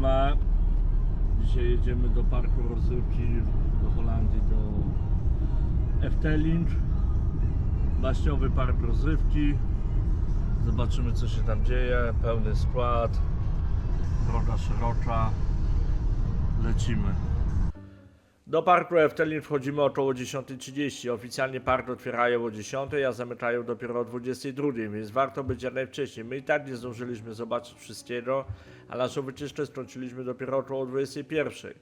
siema. Dzisiaj jedziemy do parku rozrywki do Holandii, do Efteling. Baśniowy park rozrywki. Zobaczymy co się tam dzieje. Pełny skład. Droga szerocza. Lecimy. Do parku Efteling wchodzimy około 10.30. Oficjalnie park otwierają o 10.00, a zamykają dopiero o 22.00, więc warto być jak najwcześniej. My i tak nie zdążyliśmy zobaczyć wszystkiego, a naszą wycieczkę skończyliśmy dopiero około 21.00.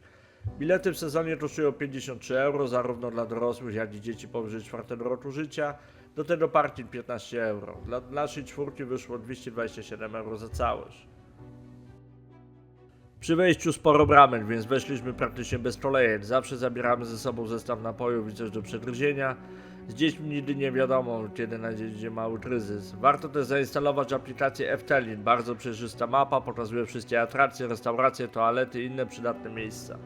Bilety w sezonie kosztują 53 euro, zarówno dla dorosłych, jak i dzieci powyżej 4 roku życia. Do tego parking 15 euro. Dla naszej czwórki wyszło 227 euro za całość. Przy wejściu sporo bramek, więc weszliśmy praktycznie bez kolejek. Zawsze zabieramy ze sobą zestaw napojów i coś do przegryzienia. Z dziećmi nigdy nie wiadomo, kiedy nadejdzie mały kryzys. Warto też zainstalować aplikację Eftelin. Bardzo przejrzysta mapa, pokazuje wszystkie atrakcje, restauracje, toalety i inne przydatne miejsca.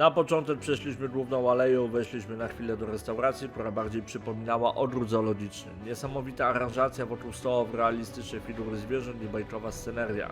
Na początek przeszliśmy główną aleją, weszliśmy na chwilę do restauracji, która bardziej przypominała ogród zoologiczny. Niesamowita aranżacja wokół stołów, realistyczne figury zwierząt i bajkowa sceneria.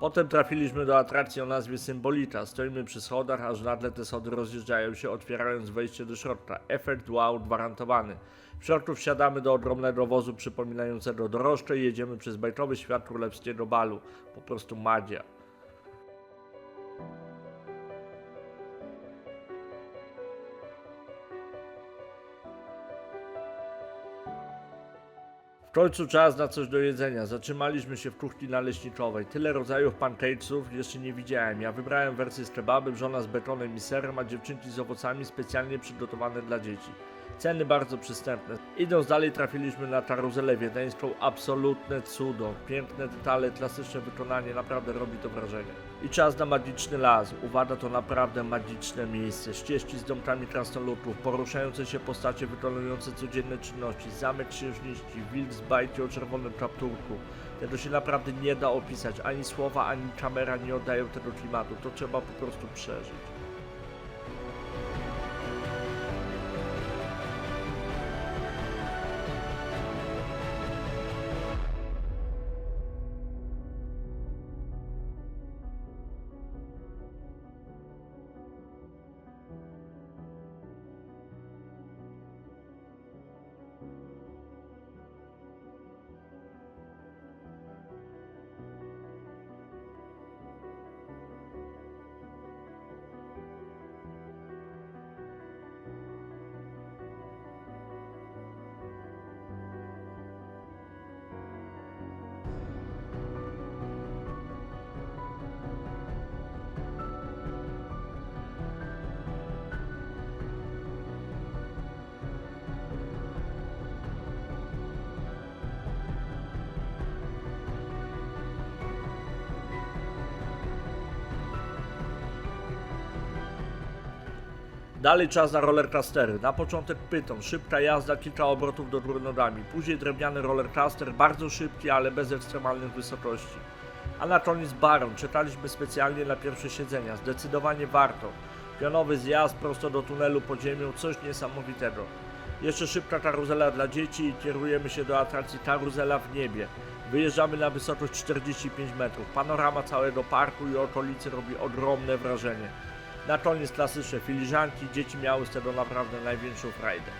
Potem trafiliśmy do atrakcji o nazwie Symbolita. Stoimy przy schodach, aż nagle te schody rozjeżdżają się, otwierając wejście do środka. Efekt wow gwarantowany. W środku wsiadamy do ogromnego wozu przypominającego dorożkę i jedziemy przez bajkowy świat królewskiego balu. Po prostu magia. W końcu czas na coś do jedzenia. Zatrzymaliśmy się w kuchni naleśnikowej. Tyle rodzajów pancakesów jeszcze nie widziałem. Ja wybrałem wersję z kebabem, żona z betonem i serem, a dziewczynki z owocami specjalnie przygotowane dla dzieci. Ceny bardzo przystępne. Idąc dalej trafiliśmy na karuzelę wiedeńską. Absolutne cudo. Piękne detale, klasyczne wykonanie. Naprawdę robi to wrażenie. I czas na magiczny las. Uwaga, to naprawdę magiczne miejsce. Ścieżki z domkami krasnoludków, poruszające się postacie wykonujące codzienne czynności, zamek księżniczki, wilk z bajki o czerwonym kapturku. Tego się naprawdę nie da opisać. Ani słowa, ani kamera nie oddają tego klimatu. To trzeba po prostu przeżyć. Dalej czas na rollercoastery. Na początek pyton, szybka jazda, kilka obrotów do góry nogami. Później drewniany rollercoaster, bardzo szybki, ale bez ekstremalnych wysokości. A na koniec baron. Czekaliśmy specjalnie na pierwsze siedzenia. Zdecydowanie warto. Pionowy zjazd prosto do tunelu pod ziemią, coś niesamowitego. Jeszcze szybka karuzela dla dzieci i kierujemy się do atrakcji Karuzela w niebie. Wyjeżdżamy na wysokość 45 metrów. Panorama całego parku i okolicy robi ogromne wrażenie. Na koniec klasyczne filiżanki, dzieci miały z tego naprawdę największą frajdę.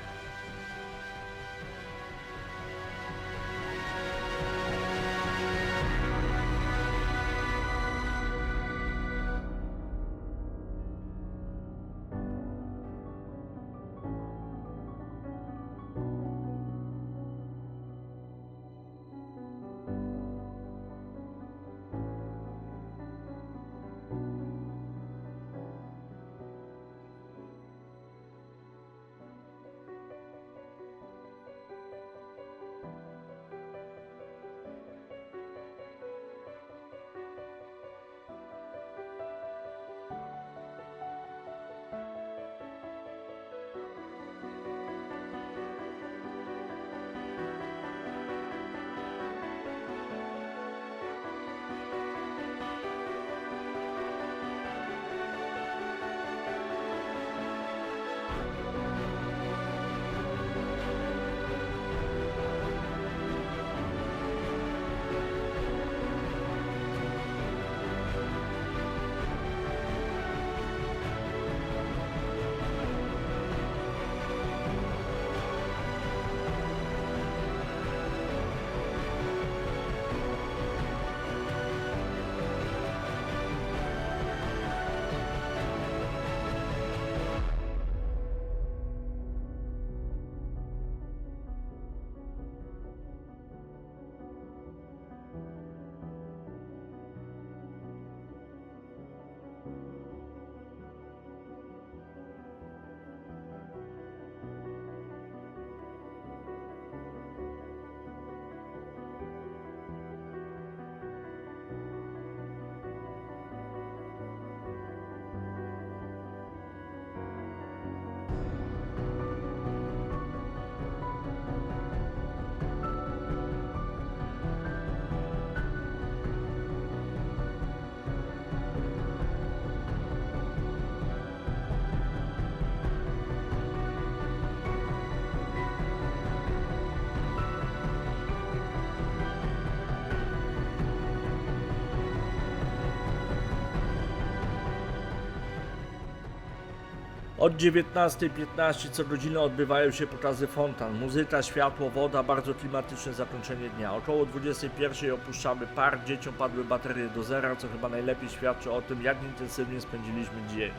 Od 19.15 co godzinę odbywają się pokazy fontan, muzyka, światło, woda, bardzo klimatyczne zakończenie dnia. Około 21.00 opuszczamy park, dzieciom padły baterie do zera, co chyba najlepiej świadczy o tym, jak intensywnie spędziliśmy dzień.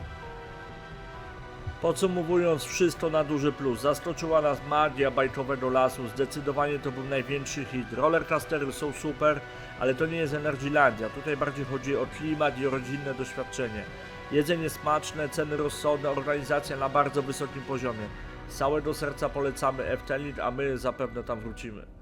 Podsumowując wszystko na duży plus, zaskoczyła nas magia bajkowego lasu, zdecydowanie to był największy hit. Rollercoastery są super, ale to nie jest Energylandia, tutaj bardziej chodzi o klimat i o rodzinne doświadczenie. Jedzenie smaczne, ceny rozsądne, organizacja na bardzo wysokim poziomie. Z całego serca polecamy Efteling, a my zapewne tam wrócimy.